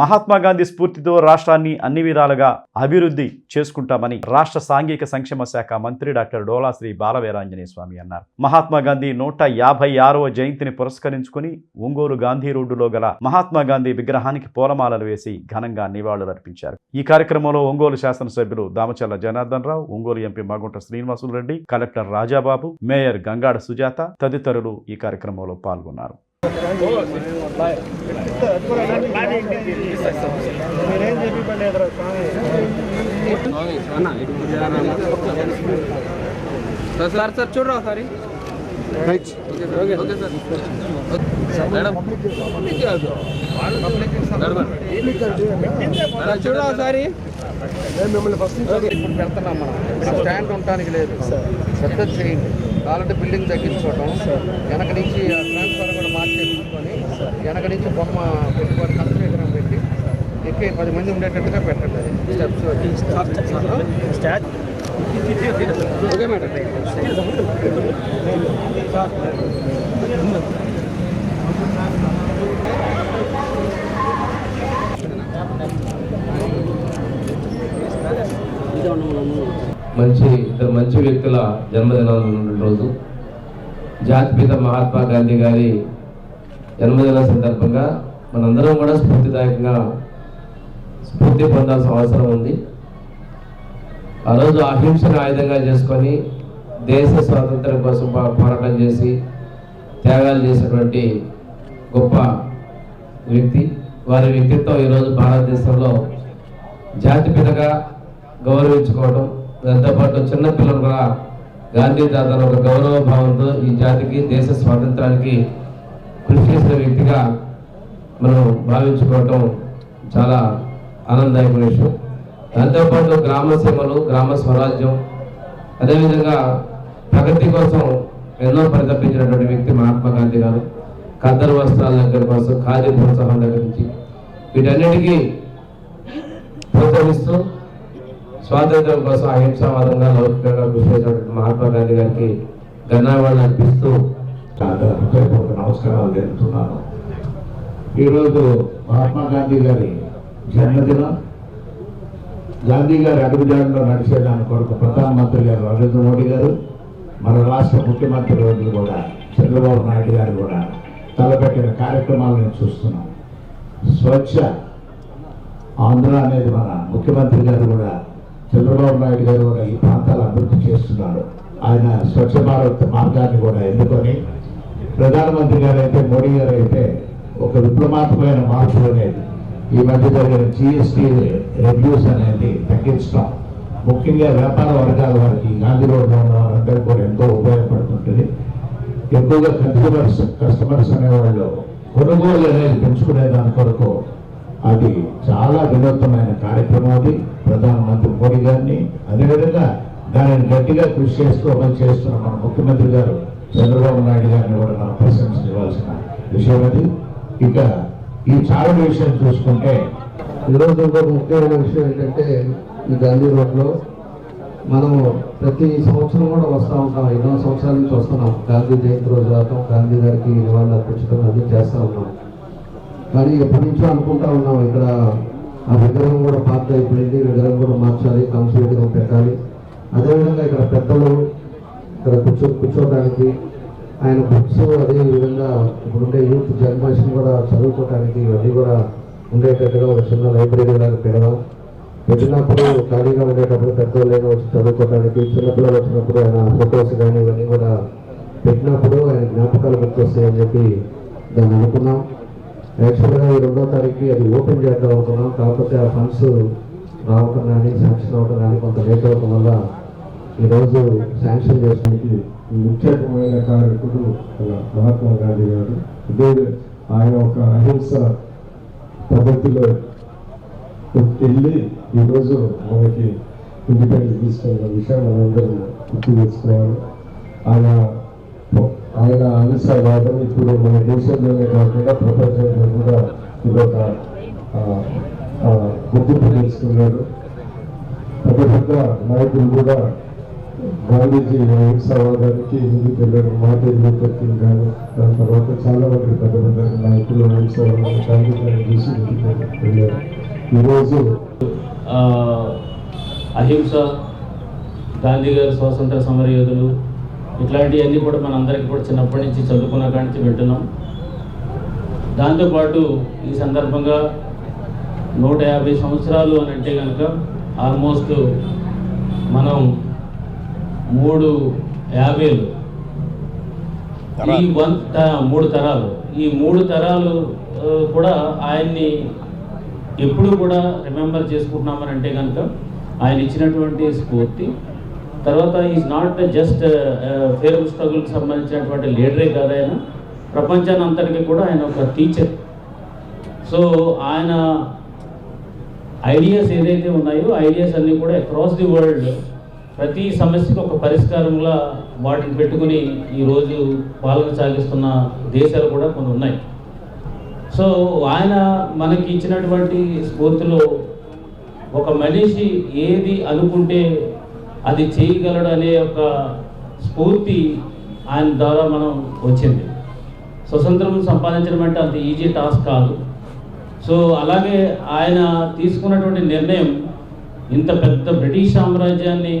మహాత్మా గాంధీ స్ఫూర్తితో రాష్ట్రాన్ని అన్ని విధాలుగా అభివృద్ధి చేసుకుంటామని రాష్ట్ర సాంఘిక సంక్షేమ శాఖ మంత్రి డాక్టర్ డోలా శ్రీ బాలవీరాంజనేయ స్వామి అన్నారు. మహాత్మా గాంధీ నూట యాభై ఆరవ జయంతిని పురస్కరించుకుని ఒంగోలు గాంధీ రోడ్డులో గల మహాత్మా గాంధీ విగ్రహానికి పూలమాలలు వేసి ఘనంగా నివాళులర్పించారు ఈ కార్యక్రమంలో ఒంగోలు శాసనసభ్యులు Damacharla Janardhan Rao Ongole MP Magunta Srinivasulu Reddy collector Rajababu mayor Gangada Sujatha తదితరులు ఈ కార్యక్రమంలో పాల్గొన్నారు. సార్ సార్ చూడరా ఒకసారి okay okay sir madam madam చూడరా ఒకసారి ఇప్పుడు పెడుతున్నాం మనం ఇక్కడ స్టాండ్ ఉండటానికి లేదు పెద్ద చేయండి కావాలంటే బిల్డింగ్ తగ్గించుకోవటం వెనక నుంచి ఆ ట్రాన్స్ఫర్ కూడా మార్చేసుకొని వెనక నుంచి బొమ్మ పెట్టుబడి కన్స్ట్రక్షన్ పెట్టి ఎక్కి పది మంది ఉండేటట్టుగా పెట్టండి. అది స్టెప్స్ ఓకే మేడం మంచి ఇద్దరు మంచి వ్యక్తుల జన్మదినాలు ఉన్న రోజు. జాతిపిత మహాత్మా గాంధీ గారి జన్మదిన సందర్భంగా మనందరం కూడా స్ఫూర్తిదాయకంగా స్ఫూర్తి పొందాల్సిన అవసరం ఉంది. ఆ రోజు అహింసను ఆయుధంగా చేసుకొని దేశ స్వాతంత్రం కోసం పోరాటం చేసి త్యాగాలు చేసినటువంటి గొప్ప వ్యక్తి. వారి వ్యక్తిత్వం ఈరోజు భారతదేశంలో జాతిపితగా గౌరవించుకోవడం దాంతోపాటు పాటు చిన్నపిల్లలు కూడా గాంధీ తాతను ఒక గౌరవ భావంతో ఈ జాతికి దేశ స్వాతంత్రానికి కృషి చేసిన వ్యక్తిగా మనం భావించుకోవటం చాలా ఆనందదాయకమైన విషయం. దాంతోపాటు గ్రామ సీమలు గ్రామ స్వరాజ్యం అదేవిధంగా ప్రగతి కోసం ఎన్నో పరితపించినటువంటి వ్యక్తి మహాత్మా గాంధీ గారు. ఖద్దరు వస్త్రాల దగ్గర కోసం ఖాదీ ప్రోత్సాహం దగ్గర నుంచి. వీటన్నిటికీ ప్రోత్సహిస్తూ స్వాతంత్రం కోసం అహింసావాదంగా లౌకికంగా కృషి చేసినటువంటి మహాత్మా గాంధీ గారికి ఘనావాళ్ళు అర్పిస్తూ హృదయపూర్వక నమస్కారాలు తెలుపుతున్నాను. ఈరోజు మహాత్మా గాంధీ గారి జన్మదినం. గాంధీ గారి అడుగుజాడలో నడిచేదాని కొరకు ప్రధానమంత్రి గారు నరేంద్ర మోడీ గారు మన రాష్ట్ర ముఖ్యమంత్రి రోజులు కూడా చంద్రబాబు నాయుడు గారు కూడా తలపెట్టిన కార్యక్రమాలను చూస్తున్నాం స్వచ్ఛ ఆంధ్ర అనేది మన ముఖ్యమంత్రి గారు కూడా చంద్రబాబు నాయుడు గారు కూడా ఈ ప్రాంతాలు అభివృద్ధి చేస్తున్నారు. ఆయన స్వచ్ఛ భారత్ మార్గాన్ని కూడా ఎన్నుకొని ప్రధానమంత్రి గారు అయితే మోడీ గారు అయితే ఒక విప్లవాత్మకమైన మార్పు అనేది ఈ మధ్య జరిగిన జిఎస్టీ రెడ్యూస్ అనేది తగ్గించడం ముఖ్యంగా వ్యాపార వర్గాల వారికి గాంధీ రోడ్లో ఉన్న వారందరూ కూడా ఎంతో ఉపయోగపడుతుంటుంది. ఎక్కువగా కస్టమర్స్ కస్టమర్స్ అనేవాళ్ళు కొనుగోలు అనేది పెంచుకునే దాని కొరకు అది చాలా వినూత్నమైన కార్యక్రమం అది. ప్రధానమంత్రి మోడీ గారిని అదేవిధంగా దానిని గట్టిగా కృషి చేస్తూ అమలు చేస్తున్న మన ముఖ్యమంత్రి గారు చంద్రబాబు నాయుడు గారిని కూడా మనం ప్రశంసించవలసిన విషయం అది. ఇక ఈ చాలా విషయం చూసుకుంటే ఈరోజు ఇంకొక ముఖ్యమైన విషయం ఏంటంటే ఈ గాంధీ రోడ్లో మనం ప్రతి సంవత్సరం కూడా వస్తూ ఉంటాం. ఎన్నో సంవత్సరాల నుంచి వస్తున్నాం. గాంధీ జయంతి రోజు రావటం గాంధీ గారికి నివాళులు అర్పించడం అది చేస్తూ ఉన్నాం. కానీ ఎప్పటి నుంచో అనుకుంటా ఉన్నాం ఇక్కడ ఆ విగ్రహం కూడా పాత అయిపోయింది విగ్రహం కూడా మార్చాలి కంప్లీట్గా పెట్టాలి. అదేవిధంగా ఇక్కడ పెద్దలు కూర్చో కూర్చోడానికి ఆయన బుక్స్ అదే విధంగా ఇప్పుడుండే యూత్ జనరేషన్ కూడా చదువుకోవడానికి ఇవన్నీ కూడా ఉండేటట్టుగా ఒక చిన్న లైబ్రరీ లాగా పెడదాం. పెట్టినప్పుడు ఖాళీగా ఉండేటప్పుడు పెద్దవాళ్ళైనా వచ్చి చదువుకోవడానికి చిన్నపిల్లలు వచ్చినప్పుడు ఆయన ఫొటోస్ కానీ ఇవన్నీ కూడా పెట్టినప్పుడు ఆయన జ్ఞాపకాలు గుర్తొస్తాయని చెప్పి దాన్ని అనుకున్నాం. యాక్చువల్గా ఈ రెండో తారీఖుకి అది ఓపెన్ చేద్దాం అనుకున్నాం. కాకపోతే ఆ ఫండ్స్ రావటం కానీ శాంక్షన్ అవ్వటం కానీ కొంత లేట్ అవ్వటం వల్ల ఈరోజు శాంక్షన్ చేసడానికి ముఖ్యమైన కారకుడు మహాత్మా గాంధీ గారు. ఇదే ఆయన ఒక అహింస పద్ధతిలో వెళ్ళి ఈరోజు మనకి ఇండిపెండెన్స్ తీసుకున్న విషయం మనందరం గుర్తు చేసుకోవాలి. ఆయన ఆయన అహింసవాదం ఇప్పుడు మన దేశంలోనే కాకుండా ప్రపంచంలో కూడా ఇదొక గుర్తింపు తెలుసుకున్నాడు పెద్ద పెద్ద నాయకులు కూడా గాంధీజీ అహింసవాదానికి ముందుకు వెళ్ళడం మార్టిన్ లూథర్ కింగ్ కానీ దాని తర్వాత చాలా మంది పెద్ద పెద్ద నాయకులు అహింసవాదాన్ని గాంధీ గారిని చూసి వెళ్ళారు. ఈరోజు అహింస గాంధీ గారు స్వాతంత్ర సమరయోధులు ఇట్లాంటివన్నీ కూడా మనందరికీ కూడా చిన్నప్పటి నుంచి చదువుకున్న కాడి నుంచి వింటున్నాం దాంతోపాటు ఈ సందర్భంగా నూట యాభై సంవత్సరాలు అని అంటే కనుక ఆల్మోస్ట్ మనం మూడు యాభైలు. ఈ వన్ మూడు తరాలు. ఈ మూడు తరాలు కూడా ఆయన్ని ఎప్పుడు కూడా రిమెంబర్ చేసుకుంటున్నామని అంటే కనుక ఆయన ఇచ్చినటువంటి స్ఫూర్తి. తర్వాత ఈజ్ నాట్ జస్ట్ ఫేర్ స్ట్రగుల్కి సంబంధించినటువంటి లీడరే కాదు ఆయన. ప్రపంచాన్ని అంతటికీ కూడా ఆయన ఒక టీచర్ సో ఆయన ఐడియాస్ ఏదైతే ఉన్నాయో ఐడియాస్ అన్నీ కూడా అక్రాస్ ది వరల్డ్ ప్రతి సమస్యకు ఒక పరిష్కారంలా వాటిని పెట్టుకుని ఈరోజు పాలన సాగిస్తున్న దేశాలు కూడా కొన్ని ఉన్నాయి. సో ఆయన మనకి ఇచ్చినటువంటి స్ఫూర్తిలో ఒక మనిషి ఏది అనుకుంటే అది చేయగలడు అనే ఒక స్ఫూర్తి ఆయన ద్వారా మనం వచ్చింది. స్వతంత్రం సంపాదించడం అంటే అంత ఈజీ టాస్క్ కాదు. సో అలాగే ఆయన తీసుకున్నటువంటి నిర్ణయం ఇంత పెద్ద బ్రిటిష్ సామ్రాజ్యాన్ని